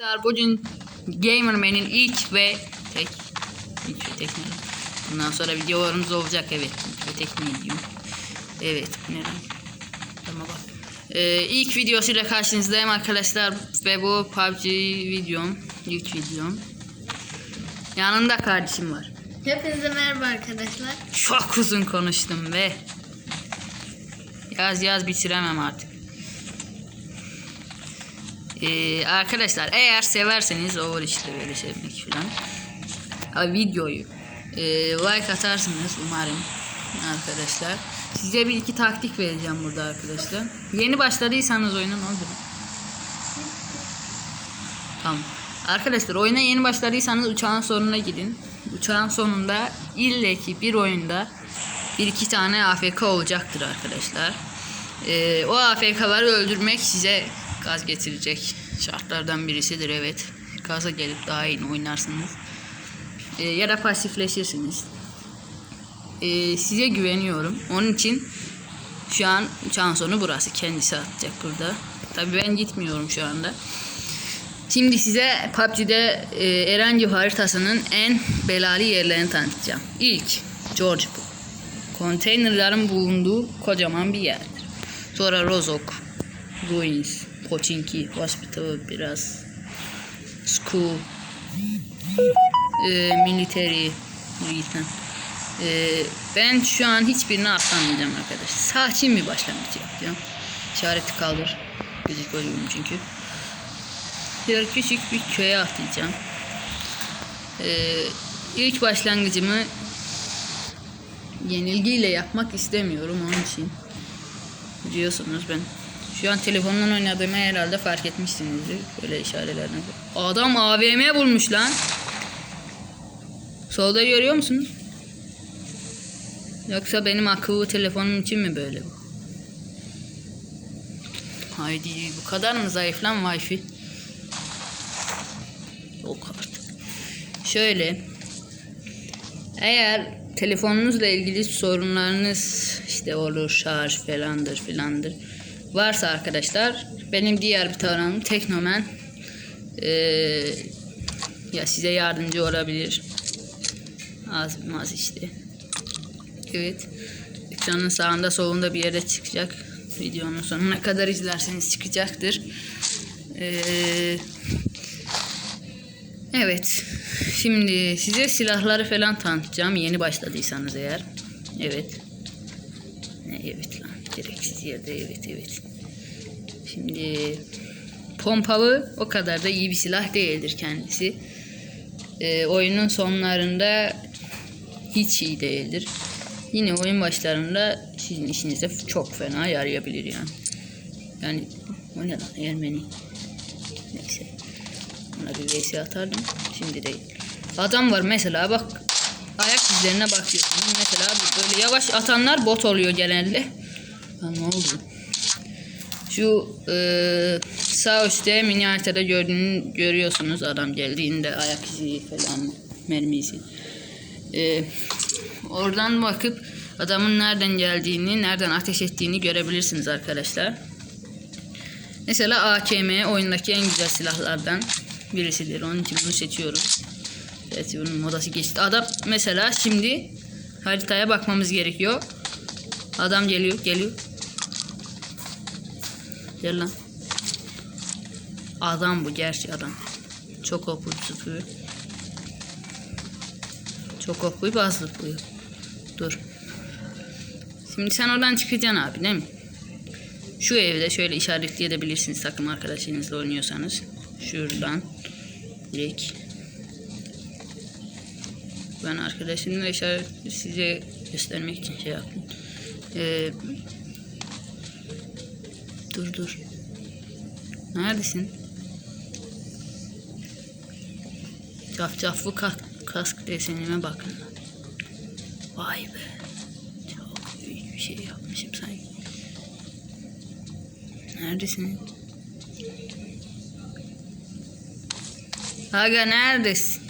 Arkadaşlar bugün Gamerman'in ilk ve tek ilk ve tek ne? Bundan sonra videolarımız olacak evet. İlk ve tek ne diyorum. Evet bu ne lan? Tamam bak. Ee, ilk videosuyla karşınızdayım arkadaşlar ve bu PUBG videom. ilk videom. Yanımda kardeşim var. Hepinize merhaba arkadaşlar. Çok uzun konuştum ve yaz yaz bitiremem artık. Ee, arkadaşlar eğer severseniz o var işte böyle sevmek falan. Ha, videoyu e, like atarsınız umarım arkadaşlar. Size bir iki taktik vereceğim burada arkadaşlar. Yeni başladıysanız oyuna ne oldu? Tamam. Arkadaşlar oyuna yeni başladıysanız uçağın sonuna gidin. Uçağın sonunda illeki bir oyunda bir iki tane AFK olacaktır arkadaşlar. Ee, o AFK'ları öldürmek size gaz getirecek şartlardan birisidir evet. Gaza gelip daha iyi oynarsınız. Ee, ya da pasifleşirsiniz. Ee, size güveniyorum. Onun için şu an uçağın sonu burası. Kendisi atacak burada. Tabii ben gitmiyorum şu anda. Şimdi size PUBG'de e, Erencil haritasının en belalı yerlerini tanıtacağım. İlk George bu. Konteynerların bulunduğu kocaman bir yerdir. Sonra Rozok, Ruins, Pochinki, Hospital biraz, School, e, Military, Reason. E, ben şu an hiçbirini atlamayacağım arkadaş. Sakin bir başlangıç yapacağım. İşareti kaldır. Gözüküyorum çünkü. Bir küçük bir köye atlayacağım. Ee, ilk başlangıcımı yenilgiyle yapmak istemiyorum onun için. Biliyorsunuz ben şu an telefondan oynadığımı herhalde fark etmişsinizdir. Böyle işaretlerden. Adam AVM bulmuş lan. Solda görüyor musunuz? Yoksa benim akıllı telefonum için mi böyle bu? Haydi bu kadar mı zayıf lan wifi? Yok artık. Şöyle. Eğer telefonunuzla ilgili sorunlarınız işte olur şarj falandır filandır varsa arkadaşlar benim diğer bir tarafım Teknomen ee, ya size yardımcı olabilir. Az az işte. Evet. Ekranın sağında solunda bir yere çıkacak. Videonun sonuna kadar izlerseniz çıkacaktır. Eee Evet. Şimdi size silahları falan tanıtacağım. Yeni başladıysanız eğer. Evet. Ne evet lan. Gereksiz yerde evet evet. Şimdi pompalı o kadar da iyi bir silah değildir kendisi. Ee, oyunun sonlarında hiç iyi değildir. Yine oyun başlarında sizin işinize çok fena yarayabilir yani. Yani o ne lan Ermeni. Neyse. Buna bir vs atardım. Şimdi değil. Adam var mesela bak. Ayak izlerine bakıyorsun. Mesela böyle yavaş atanlar bot oluyor genelde. Lan ne oldu? Şu e, sağ üstte mini haritada gördüğünü görüyorsunuz adam geldiğinde ayak izi falan mermi izi. E, oradan bakıp adamın nereden geldiğini, nereden ateş ettiğini görebilirsiniz arkadaşlar. Mesela AKM oyundaki en güzel silahlardan birisidir. Onun için bunu seçiyorum. Evet bunun modası geçti. Adam mesela şimdi haritaya bakmamız gerekiyor. Adam geliyor geliyor. Gel lan. Adam bu gerçi adam. Çok opu zıplıyor. Çok opu baz zıplıyor. Dur. Şimdi sen oradan çıkacaksın abi değil mi? Şu evde şöyle işaretleyebilirsiniz takım arkadaşınızla oynuyorsanız. Şuradan direkt ben arkadaşımla işaret size göstermek için şey yaptım. Ee, dur dur. Neredesin? Cafcaflı kask, kask desenime bakın. Vay be. Çok büyük bir şey yapmışım sanki. Neredesin? Aga neredesin?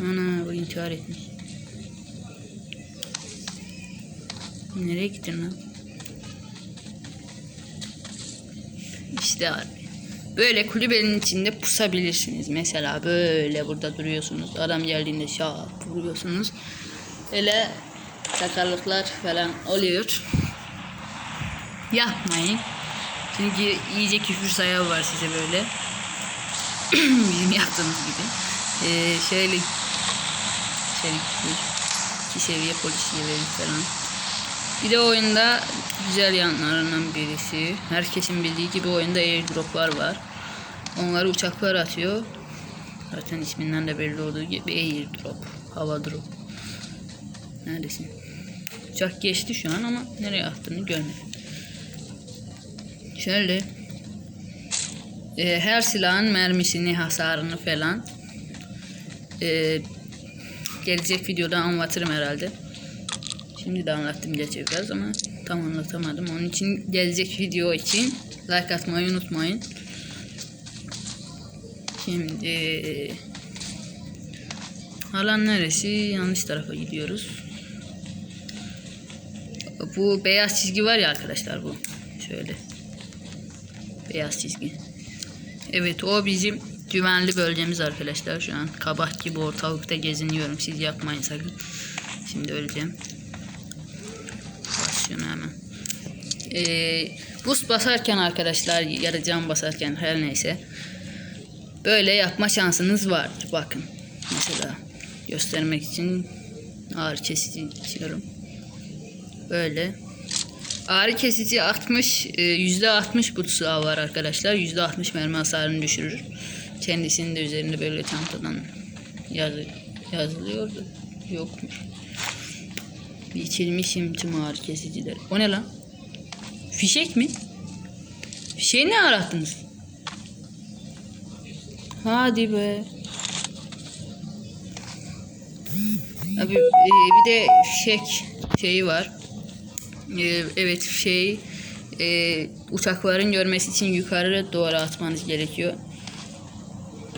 Ana bu intihar etmiş. Nereye gittin lan? İşte abi. Böyle kulübenin içinde pusabilirsiniz. Mesela böyle burada duruyorsunuz. Adam geldiğinde şap vuruyorsunuz. Öyle sakarlıklar falan oluyor. Yapmayın. Çünkü iyice küfür sayağı var size böyle. Bizim yaptığımız gibi. Ee, şöyle şey, iki seviye polis falan. Bir de oyunda güzel yanlarından birisi. Herkesin bildiği gibi oyunda airdroplar var. Onları uçaklar atıyor. Zaten isminden de belli olduğu gibi airdrop. Hava drop. Neredesin? Uçak geçti şu an ama nereye attığını görmedim. Şöyle e, her silahın mermisini, hasarını falan e, gelecek videoda anlatırım herhalde. Şimdi de anlattım gerçi biraz ama tam anlatamadım. Onun için gelecek video için like atmayı unutmayın. Şimdi alan neresi? Yanlış tarafa gidiyoruz. Bu beyaz çizgi var ya arkadaşlar bu. Şöyle. Beyaz çizgi. Evet o bizim güvenli bölgemiz arkadaşlar şu an. Kabak gibi ortalıkta geziniyorum. Siz yapmayın sakın. Şimdi öleceğim. Bas şunu hemen. Ee, boost basarken arkadaşlar ya da cam basarken her neyse böyle yapma şansınız vardır. Bakın mesela göstermek için ağrı kesici içiyorum. Böyle Ağrı kesici 60 e, yüzde 60 bu tuzağı var arkadaşlar. Yüzde 60 mermi hasarını düşürür. Kendisinin de üzerinde böyle çantadan yazı, yazılıyordu. Yokmuş. Biçilmişim tüm ağrı kesiciler. O ne lan? Fişek mi? Fişeği ne arattınız? Hadi be. Abi e, bir de fişek şeyi var. Ee, evet şey e, uçakların görmesi için yukarı doğru atmanız gerekiyor.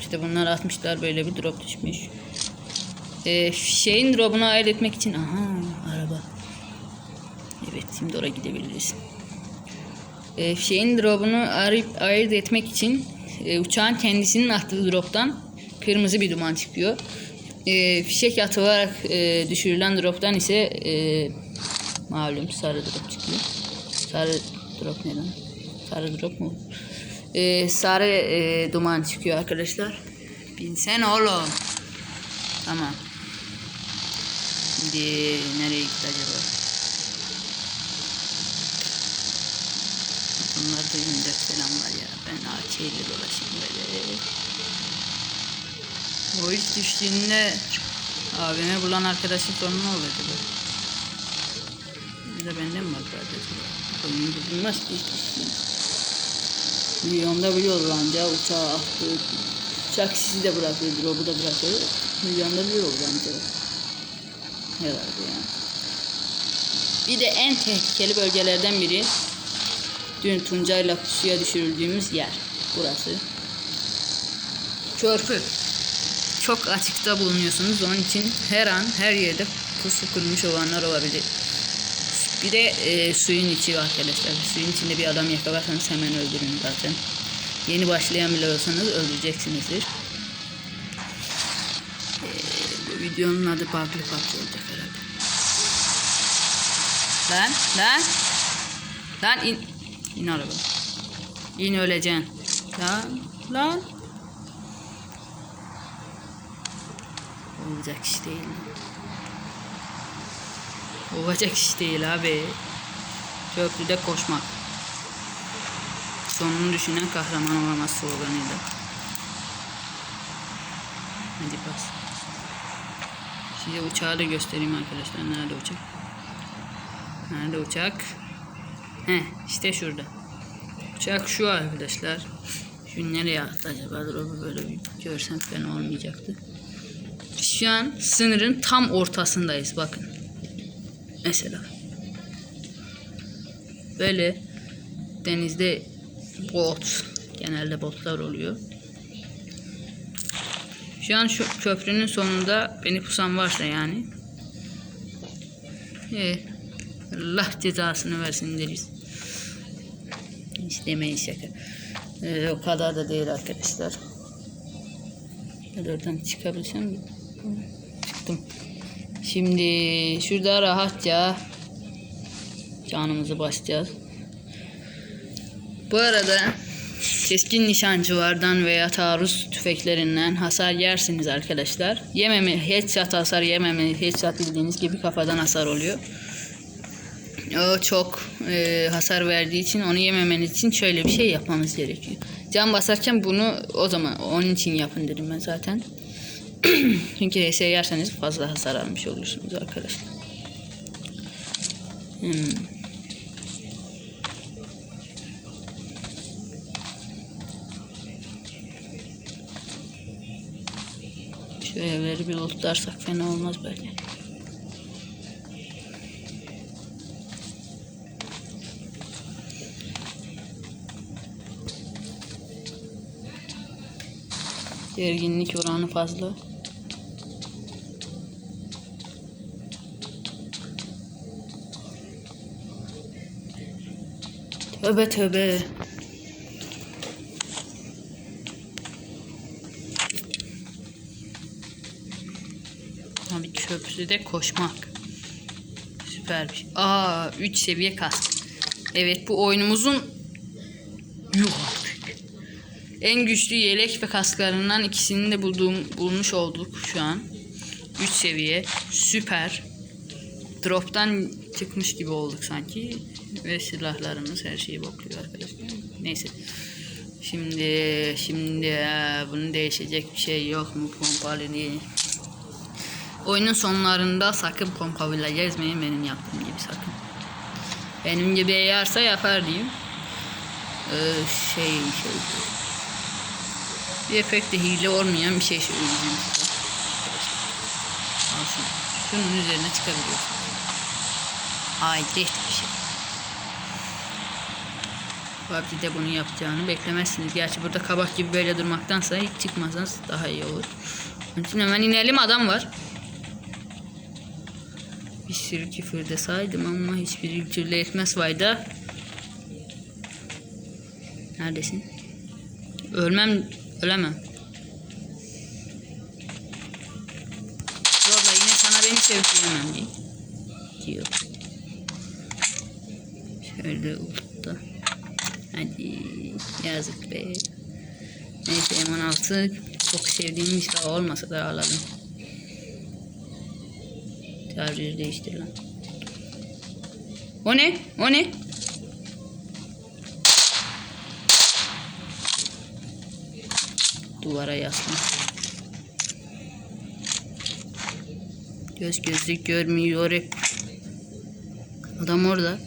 İşte bunlar atmışlar böyle bir drop düşmüş. Ee, şeyin drop'unu ayırt etmek için aha araba. Evet şimdi oraya gidebiliriz. Ee, şeyin drop'unu arayıp ayırt etmek için e, uçağın kendisinin attığı drop'tan kırmızı bir duman çıkıyor. E, fişek atılarak e, düşürülen drop'tan ise e, malum sarı drop çıkıyor. Sarı drop ne? Sarı drop mu? Ee, sarı e, duman çıkıyor arkadaşlar. Binsen oğlum. Tamam. Şimdi nereye gitti acaba? Bunlar da 24 falan var ya. Ben AK ile dolaşayım böyle. O iş düştüğünde abime bulan arkadaşın sonu ne oluyor acaba? Bir de benden mi bakar acaba? Oyun bulunmaz ki hiçbir şey. Milyonda biliyorlar anca uçağı attı. Uçak sizi de bırakıyor, drop'u da bırakıyor. Milyonda bir olur anca. Herhalde yani. Bir de en tehlikeli bölgelerden biri dün Tuncay'la suya düşürüldüğümüz yer. Burası. Körpü. Çok açıkta bulunuyorsunuz. Onun için her an her yerde pusu kurmuş olanlar olabilir. Bir de e, suyun içi arkadaşlar. Suyun içinde bir adam yakalarsanız hemen öldürün zaten. Yeni başlayan bile olsanız öldüreceksinizdir. E, videonun adı farklı farklı olacak. Lan lan. Lan in. İn araba. İn öleceksin. Lan lan. Olacak iş değil. Olacak iş değil abi. Köprüde koşmak. Sonunu düşünen kahraman olamaz sloganıydı. Hadi bas. Size uçağı da göstereyim arkadaşlar. Nerede uçak? Nerede uçak? Heh işte şurada. Uçak şu arkadaşlar. Şu nereye attı acaba? Dur böyle bir görsem fena olmayacaktı. Şu an sınırın tam ortasındayız bakın. Mesela. Böyle denizde bot genelde botlar oluyor. Şu an şu köprünün sonunda beni pusan varsa yani. Ee, Allah cezasını versin deriz. Hiç demeyin şaka. Ee, o kadar da değil arkadaşlar. Ben oradan çıkabilsem çıktım. Şimdi şurada rahatça canımızı basacağız. Bu arada keskin nişancılardan veya taarruz tüfeklerinden hasar yersiniz arkadaşlar. Yememi, headshot hasar yememi, headshot bildiğiniz gibi kafadan hasar oluyor. O çok e, hasar verdiği için onu yememeniz için şöyle bir şey yapmamız gerekiyor. Can basarken bunu o zaman onun için yapın dedim ben zaten. Çünkü HS yerseniz fazla hasar almış olursunuz arkadaşlar. Hmm. Şu bir lootlarsak fena olmaz belki. Gerginlik oranı fazla. Tövbe tövbe. Abi köprüde koşmak. Süper bir şey. Aa 3 seviye kask. Evet bu oyunumuzun Yuh. En güçlü yelek ve kasklarından ikisini de bulduğum, bulmuş olduk şu an. 3 seviye. Süper. Drop'tan çıkmış gibi olduk sanki. Ve silahlarımız her şeyi bokluyor arkadaşlar. Neyse. Şimdi şimdi eee, bunun değişecek bir şey yok mu pompalı diye. Oyunun sonlarında sakın pompalıyla gezmeyin benim yaptığım gibi sakın. Benim gibi eğerse yapar diyeyim. Ee, şey şey. Bir pek de hile olmayan bir şey söyleyeceğim size. Al şunu. Şunun üzerine çıkabiliyorsun. Hayret bir şey. PUBG'de bunu yapacağını beklemezsiniz. Gerçi burada kabak gibi böyle durmaktansa hiç çıkmasanız daha iyi olur. Onun için hemen inelim adam var. Bir sürü küfür de saydım ama hiçbiri türlü etmez fayda. Neredesin? Ölmem, ölemem. Valla yine sana beni sevdiyemem diye. Diyor. Şöyle ufukta. Hadi yazık be. Neyse M16 çok sevdiğim bir silah olmasa da alalım. Şarjör değiştir lan. O ne? O ne? Duvara yaslan. Göz gözlük görmüyor. Adam orada.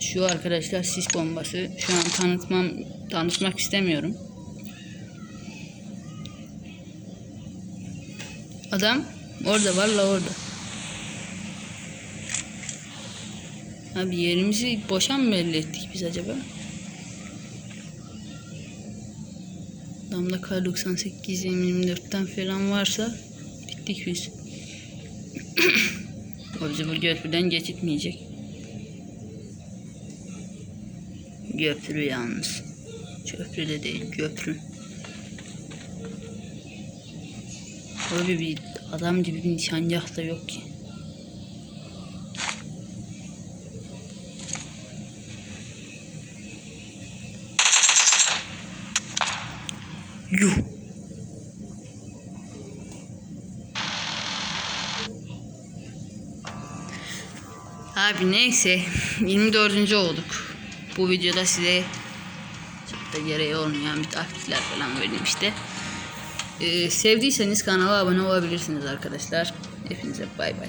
Şu arkadaşlar sis bombası. Şu an tanıtmam tanıtmak istemiyorum. Adam orada valla orada. Abi yerimizi boşa mı belli ettik biz acaba? Adamda kar 98 24'ten falan varsa bittik biz. o bizi bu köprüden geçitmeyecek. Köprü yalnız. Köprü de değil köprü. Öyle bir adam gibi bir nişangah da yok ki. Yuh. Abi neyse 24. olduk. Bu videoda size çok da gereği olmayan bir taktikler falan verdim işte. Ee, sevdiyseniz kanala abone olabilirsiniz arkadaşlar. Hepinize bay bay.